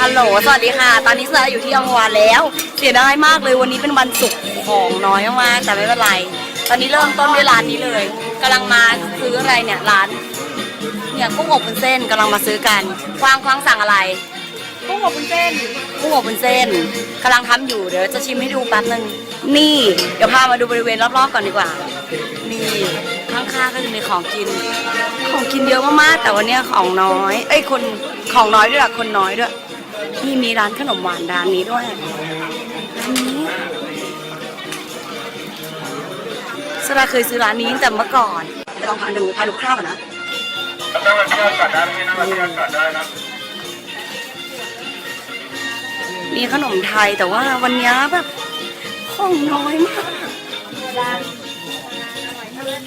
ฮัลโหล สวัสดีค่ะ ตอนนี้เสืออยู่ที่อัมพวาแล้ว เสียดายมากเลยวันนี้เป็นวันศุกร์ของน้อยมากๆแต่ไม่เป็นไร ตอนนี้เริ่มต้นด้วยร้านนี้เลยกำลังมาซื้ออะไรเนี่ยร้าน เนี่ยกุ้งอบวุ้นเส้นกำลังมาซื้อกันควางควางสั่งอะไร กุ้งอบวุ้นเส้นกุ้งอบวุ้นเส้นกำลังทำอยู่เดี๋ยวจะชิมให้ดูแป๊บนึงนี่ เดี๋ยวพามาดูบริเวณรอบๆก่อนดีกว่า นี่ข้างๆก็จะมีของกิน ของกินเยอะมากๆแต่วันเนี้ยของน้อย เอ้ยคนของน้อยด้วยอะคนน้อยด้วย นี่มีร้านขนมหวานร้านนี้ด้วยร้านนี้สราเคยซื้อร้านนี้ตั้งแต่เมื่อก่อนแต่ลองพาดูพาดูคร่าวๆก่อนนะนั่งเที่ยวก่อนได้พี่นั่งเที่ยวก่อนได้นะมีขนมไทยแต่ว่าวันเนี้ยแบบของน้อยมาก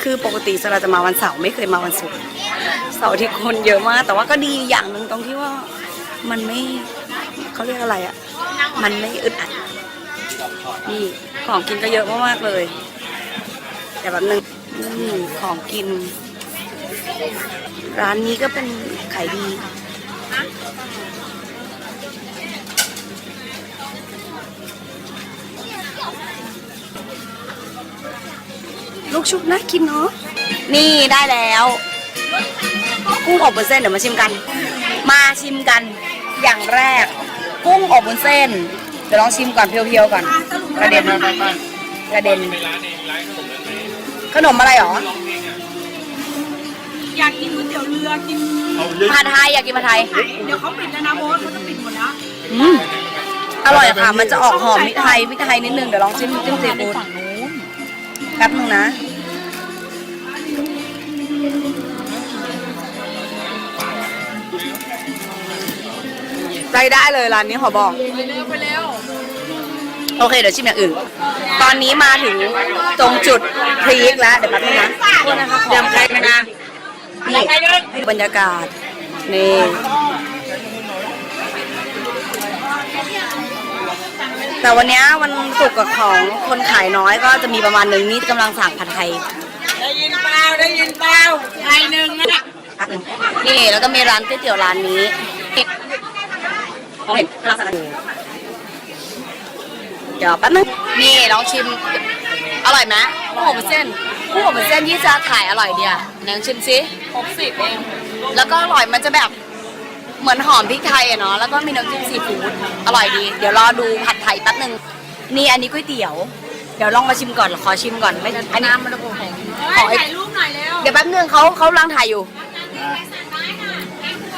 คือปกติสราจะมาวันเสาร์ไม่เคยมาวันศุกร์เสาร์อาที่คนเยอะมาก แต่ว่าก็ดีอย่างหนึ่งตรงที่ว่ามันไม่ เขาเรียกอะไรอะ มันไม่อึดอัดนี่ของกินก็เยอะมากๆเลยแต่แบบนึงนี่ของกิน ร้านนี้ก็เป็นขายดีลูกชุบน่ากินเนาะ นี่ได้แล้วกุ้งอบบนเส้นเดี๋ยวมาชิมกัน มาชิมกันอย่างแรก กุ้งอบบนเส้น เดี๋ยวลองชิมก่อนเพียวๆก่อนกระเด็นกระเด็นขนมอะไรหรออยากกินก๋วยเตี๋ยวเรือกินผัดไทยอยากกินผัดไทยเดี๋ยวเขาปิดแล้วนะโบสเขาจะปิดหมดแล้วอืมอร่อยค่ะ มันจะออกหอมพริกไทยพริกไทยนิดนึงเดี๋ยวลองชิมจิ้มซีฟู้ดแป๊บนึงนะ ใจได้เลยร้านนี้ขอบอก ไปเร็วไปเร็วโอเคเดี๋ยวชิมอย่างอื่น ตอนนี้มาถึงตรงจุดพรีกแล้ว เดี๋ยวแป๊บนึงนะโทษนะคะขอใครนะนี่บรรยากาศ นี่แต่วันเนี้ยวันศุกร์กับของคนขายน้อยก็จะมีประมาณหนึ่งนี่กำลังสั่งผัดไทย ได้ยินเปล่าได้ยินเปล่าไทยหนึ่งนะนี่แล้วก็มีร้านก๋วยเตี๋ยวร้านนี้ เห็นกำลังสั่งอยู่เดี๋ยวแป๊บนึงนี่ลองชิม อร่อยไหมกุ้งอบวุ้นเส้นกุ้งอบวุ้นเส้นที่จะขายอร่อยเดียวไหนลองชิมซิหกสิบเอง แล้วก็อร่อยมันจะแบบเหมือนหอมพริกไทยอะเนาะ แล้วก็มีน้ำจิ้มซีฟู้ดอร่อยดี เดี๋ยวรอดูผัดไทยแป๊บนึง นี่อันนี้ก๋วยเตี๋ยว เดี๋ยวลองมาชิมก่อน ขอชิมก่อน ไม่อันนี้มันโอ้โหเฮ้ยถ่ายรูปหน่อยเร็ว เดี๋ยวแป๊บนึงเขาเขาลังถ่ายอยู่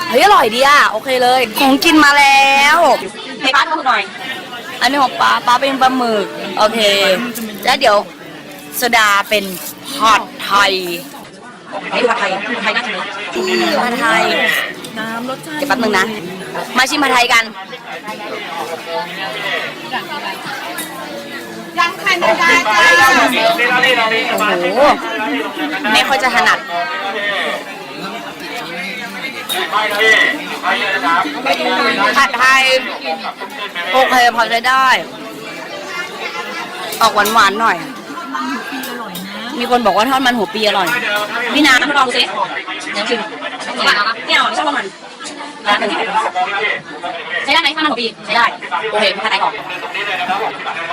เฮ้ยอร่อยดีอะโอเคเลย ของกินมาแล้วให้ป้าดูหน่อย อันนี้ของป้าป้าเป็นปลาหมึกโอเค แล้วเดี๋ยวโซดาเป็นผัดไทยนี่ผัดไทยผัดไทยน่ากินเลยผัดไทยน้ำรสชาติเดี๋ยวแป๊บนึงนะ มาชิมผัดไทยกันยังไข่ไม่ได้จ้าโอ้โหไม่ค่อยจะถนัด ไม่พี่ไม่เยอะนะครับ ผัดไทยโอเคพอใช้ได้ ออกหวานๆหน่อย มีคนบอกว่าทอดมันหัวปีอร่อย พี่น้ำมาลองสิเดี๋ยวชิมเนี่ยชอบมันร้านหนึ่งใช้ได้ไหมทอดมันหัวปีใช้ได้ โอเคผัดไทยออก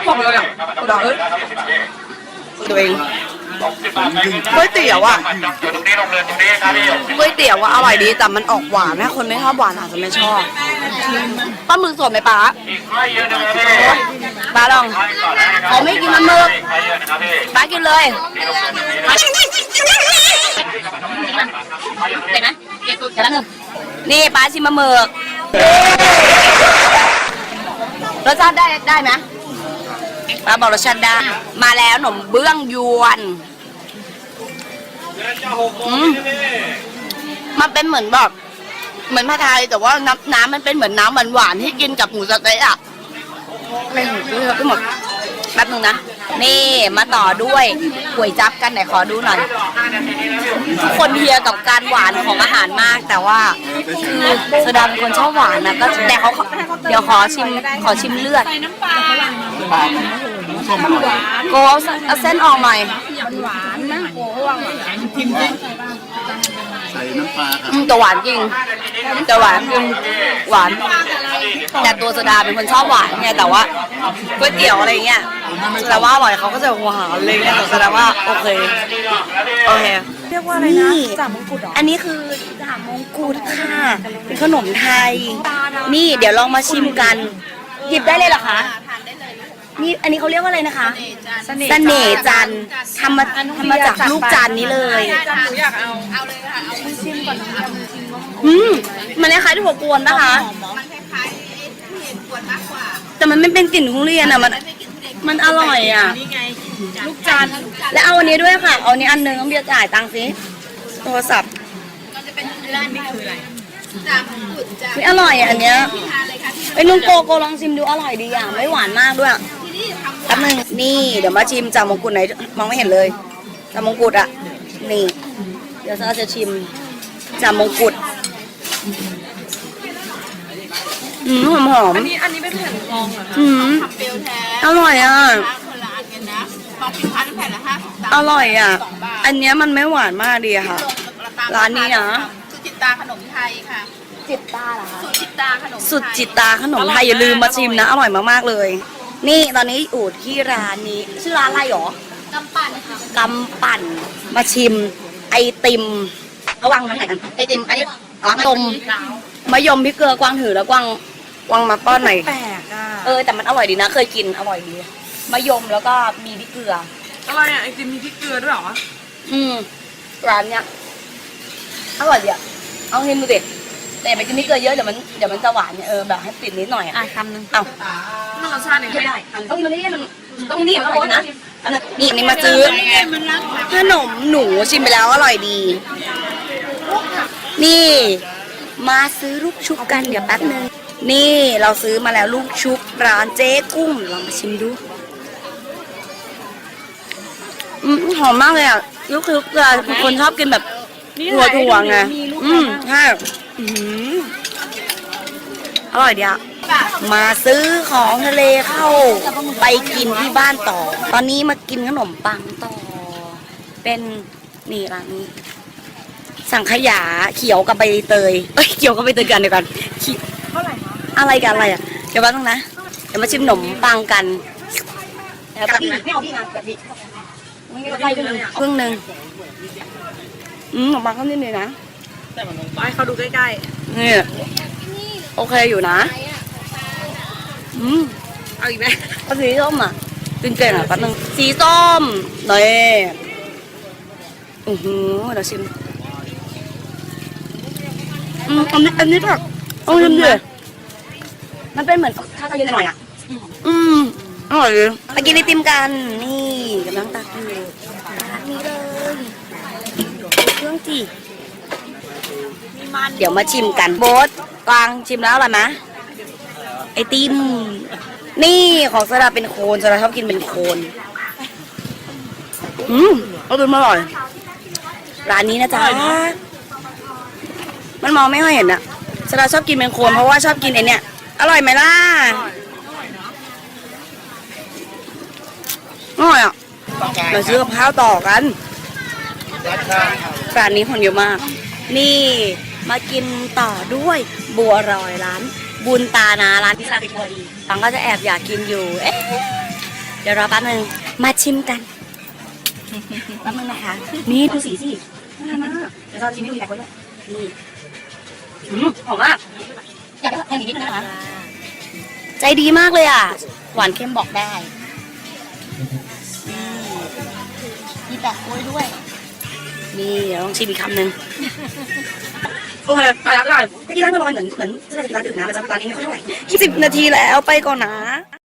บอกเลยอะดอกเอ้ยตัวเอง ก๋วยเตี๋ยวอะอยู่ตรงนี้ลงเรือตรงนี้ครับพี่ก๋วยเตี๋ยวว่าอร่อยดีแต่มันออกหวานถ้าคนไม่ชอบหวานอาจจะไม่ชอบปลาหมึกสดไหมป้าอีกไม่เยอะนะครับพี่ป้าลองให้ก่อนได้นะครับเขาไม่กินปลาหมึกไม่เยอะนะครับพี่ป้ากินเลยเด็ดไหมเด็ดเดี๋ยวแป๊บนึงนี่ป้าชิมปลาหมึกรสชาติได้ได้ไหม ป้าบอกรสชาติได้มาแล้วขนมเบื้องยวนอืมมันเป็นเหมือนแบบเหมือนผัดไทยแต่ว่าน้ำน้ำมันเป็นเหมือนน้ำหวานๆที่กินกับหมูสะเต๊ะอะอะไรหมูสะเต๊ะไปหมดแป๊บนึงนะนี่มาต่อด้วยก๋วยจับกันไหนขอดูหน่อยทุกคนเฮียกับการหวานของอาหารมาก แต่ว่าคือสดาเป็นคนชอบหวานนะก็แต่เขาเดี๋ยวขอชิมขอชิมเลือดใส่น้ำปลาโกเอาเอาเส้นออกหน่อยหวานนะโอ้ระวังใส่น้ำปลาครับอืมแต่หวานจริงแต่หวานจริงหวานปลาอะไรแต่ตัวโซดาเป็นคนชอบหวานไงแต่ว่าก๋วยเตี๋ยวอะไรเงี้ยแต่ว่าอร่อยเขาก็จะหวานเลยเนี่ยแต่แสดงว่าโอเคโอเค เรียกว่าอะไรนะจ่ามงกุฎเหรออันนี้คือจ่ามงกุฎค่ะเป็นขนมไทย นี่เดี๋ยวลองมาชิมกัน หยิบได้เลยเหรอคะ นี่อันนี้เขาเรียกว่าอะไรนะคะเสน่ห์จันทร์ทำมาทำมาจากลูกจันทร์นี้เลยจันหนูอยากเอาอืมมันคล้ายๆถั่วกวนนะคะแต่มันไม่เป็นกลิ่นทุเรียนอะมันมันอร่อยอะ นี่ไงลูกจันทร์และเอาอันนี้ด้วยค่ะ เอาอันนี้อันหนึงต้องเบียร์จ่ายตังค์สิโทรศัพท์นี่คืออะไรไม่อร่อยอะอันเนี้ยไอ้ยนุ่งโกโกลองชิมดูอร่อยดีอะไม่หวานมากด้วย แป๊บนึงนี่ เดี๋ยวมาชิมจากมงกุฎไหนมองไม่เห็นเลยจากมงกุฎอะ นี่ เดี๋ยวเราจะชิมจากมงกุฎอืมหอมหอมอันนี้อันนี้เป็นแผ่นทองเหรอคะอืมเปลวแท้อร่อยอะคนละอันกันนะบางสินค้าแผ่นละห้าสิบตังอค์ร่อยอะ อันเนี้ยมันไม่หวานมากดีอะค่ะราคาร้านนี้นะสุจิตตาขนมไทยค่ะจิตตาเหรอคะสุจิตตาขนมไทยสุดจิตตาขนมไทยอย่าลืมมาชิมนะ อร่อยมากๆเลย นี่ตอนนี้อยู่ที่ร้านนี้ ชื่อร้านอะไรหรอกำปั่นค่ะกำปั่น มาชิม ไอติมเอาวางมาไหนกันไอติมอันนี้อ๋อมะยมมะยมพี่เกลือกวางถือแล้วกวางกวางมาป้อนหน่อยแปลกอะเออแต่มันอร่อยดีนะ เคยกินอร่อยดีมะยมแล้วก็มีพริกเกลืออะไรอะไอติมมีพริกเกลือด้วยเหรออืมร้านเนี้ยอร่อยดีอะเอาเห็นดูดิแต่อย่าไปกินพริกเกลือเยอะเดี๋ยวมันเดี๋ยวมันจะหวานเนี่ยเออแบบให้ติดนิดหน่อยอะอะคำหนึ่งเอามั นรสชาติยังไงไม่ได้ต้องมันนี่มันต้องนี่มันต้องนะนี่นนี้มาซื้อขนมหนูชิมไปแล้วอร่อยดี นี่ มาซื้อลูกชุบกันเดี๋ยวแป๊บนึงนี่เราซื้อมาแล้วลูกชุบร้านเจ๊กุ้งลองมาชิมดูอหอมมากเลยอะลูกชุบจะเป็นคนชอบกินแบบถั่วถั่วไงอืมใช่อื้อหืออร่อยดีอะ มาซื้อของทะเลเข้าไปกินที่บ้านต่อ ตอนนี้มากินขนมปังต่อ เป็นนี่ร้านนี้ สังขยาเขียวกับใบเตยเอ้ยเขียวกับใบเตยกันเดี๋ยวกันเขียวเท่าไหร่คะอะไรกันอะไรอะเดี๋ยวแป๊บนึงนะเดี๋ยวมาชิมขนมปังกันกับพี่ไม่เอาพี่นะกับพี่ครึ่งหนึ่งอืมขนมปังก็นิ่มเลยนะให้เขาดูใกล้นี่โอเคอยู่นะ อืมๆเอาอีกไหมเอาสีส้มอะจริงๆอะแป๊บนึงสีส้มนี่อือหือเดี๋ยวชิมอืมอันนี้อันนี้แบบเอาชิมดิมันเป็นเหมือนข้าวเย็นหน่อยอะอืมอร่อยดีมากินไอติมกันนี่กำลังตักอยู่ตักนี้เลยเครื่องจีเดี๋ยวมาชิมกันโบ๊ทกวางชิมแล้วอร่อยไหม ไอติม นี่ของสดาเป็นโคนสดาชอบกินเป็นโคนอืมอร่อยอร่อย ร้านนี้นะจ๊ะ มันมองไม่ค่อยเห็นอะสดาชอบกินเป็นโคนเพราะว่าชอบกินไอเนี้ยอร่อยไหมล่ะอร่อยอะเราซื้อกับข้าวต่อกันร้านนี้คนเยอะมาก นี่มากินต่อด้วยบัวรอยร้าน บุญตานาร้านที่ซาติพอดีฟังก็จะแอบอยากกินอยู่ เอ๊ะเดี๋ยวรอแป๊บนึงมาชิมกันแป๊บนึงนะคะ นี่ดูสีสิน่ารักมากเดี๋ยวเราชิมให้ดูอีกคนด้วยนี่อืมหอมมากอยากให้ทานอีกนิดนึงนะคะใจดีมากเลยอะ หวานเค็มบอกได้มมีแปะกล้วยด้วย นี่เดี๋ยวลองชิมอีกคำหนึ่ง โอเคไปแล้วกันเมื่อกี้ร้านก็ร้อนเหมือนเหมือนที่เราจะร้านดื่มน้ำประจำร้านนี้ไม่ค่อยเท่าไหร่ยี่สิบนาทีแล้วไปก่อนนะ